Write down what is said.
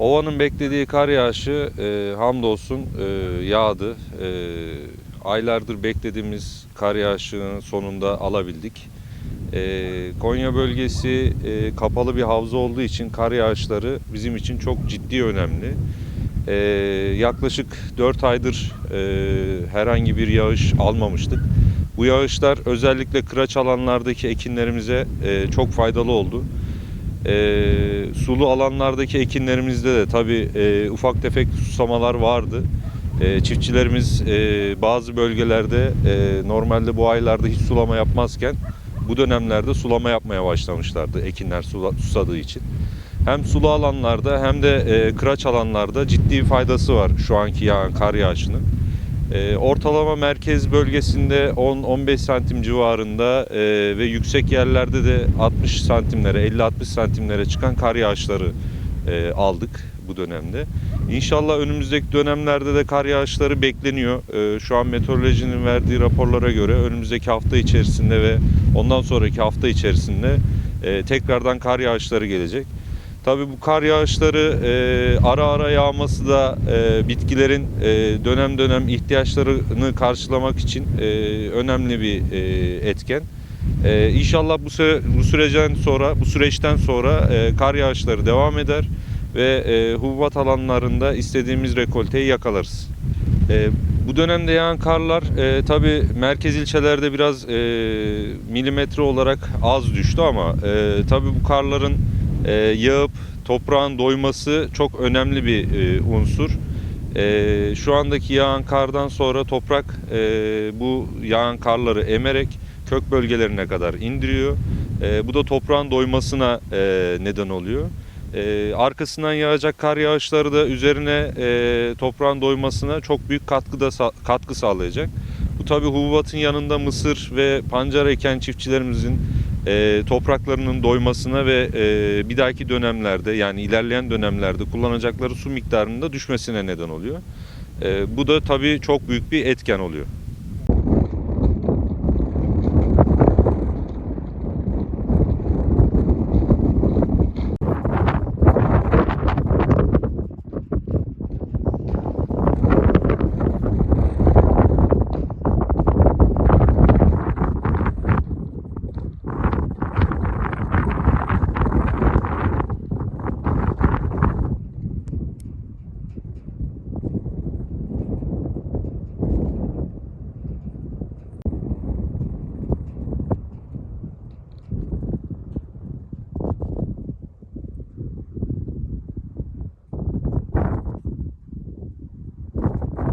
Ovanın beklediği kar yağışı e, hamdolsun e, yağdı. E, aylardır beklediğimiz kar yağışının sonunda alabildik. E, Konya bölgesi e, kapalı bir havza olduğu için kar yağışları bizim için çok ciddi önemli. E, yaklaşık 4 aydır e, herhangi bir yağış almamıştık. Bu yağışlar özellikle kıraç alanlardaki ekinlerimize e, çok faydalı oldu. E, sulu alanlardaki ekinlerimizde de tabii e, ufak tefek susamalar vardı. E, çiftçilerimiz e, bazı bölgelerde e, normalde bu aylarda hiç sulama yapmazken bu dönemlerde sulama yapmaya başlamışlardı ekinler susadığı için. Hem sulu alanlarda hem de e, kıraç alanlarda ciddi faydası var şu anki yağan kar yağışının. E, ortalama merkez bölgesinde 10-15 santim civarında e, ve yüksek yerlerde de 60 santimlere 50-60 santimlere çıkan kar yağışları e, aldık bu dönemde. İnşallah önümüzdeki dönemlerde de kar yağışları bekleniyor. E, şu an meteorolojinin verdiği raporlara göre önümüzdeki hafta içerisinde ve ondan sonraki hafta içerisinde tekrardan kar yağışları gelecek. Tabii bu kar yağışları e, ara ara yağması da e, bitkilerin e, dönem dönem ihtiyaçlarını karşılamak için e, önemli bir e, etken. E, inşallah bu, süre, bu sürecden sonra, bu süreçten sonra e, kar yağışları devam eder ve e, hububat alanlarında istediğimiz rekolteyi yakalarız. E, bu dönemde yağan karlar e, tabi merkez ilçelerde biraz e, milimetre olarak az düştü ama e, tabi bu karların e, yağıp toprağın doyması çok önemli bir e, unsur. E, şu andaki yağan kardan sonra toprak e, bu yağan karları emerek kök bölgelerine kadar indiriyor. E, bu da toprağın doymasına e, neden oluyor. E, arkasından yağacak kar yağışları da üzerine e, toprağın doymasına çok büyük katkı da sa- katkı sağlayacak. Bu tabi hububatın yanında mısır ve pancar eken çiftçilerimizin e, topraklarının doymasına ve e, bir dahaki dönemlerde yani ilerleyen dönemlerde kullanacakları su miktarının da düşmesine neden oluyor. E, bu da tabii çok büyük bir etken oluyor.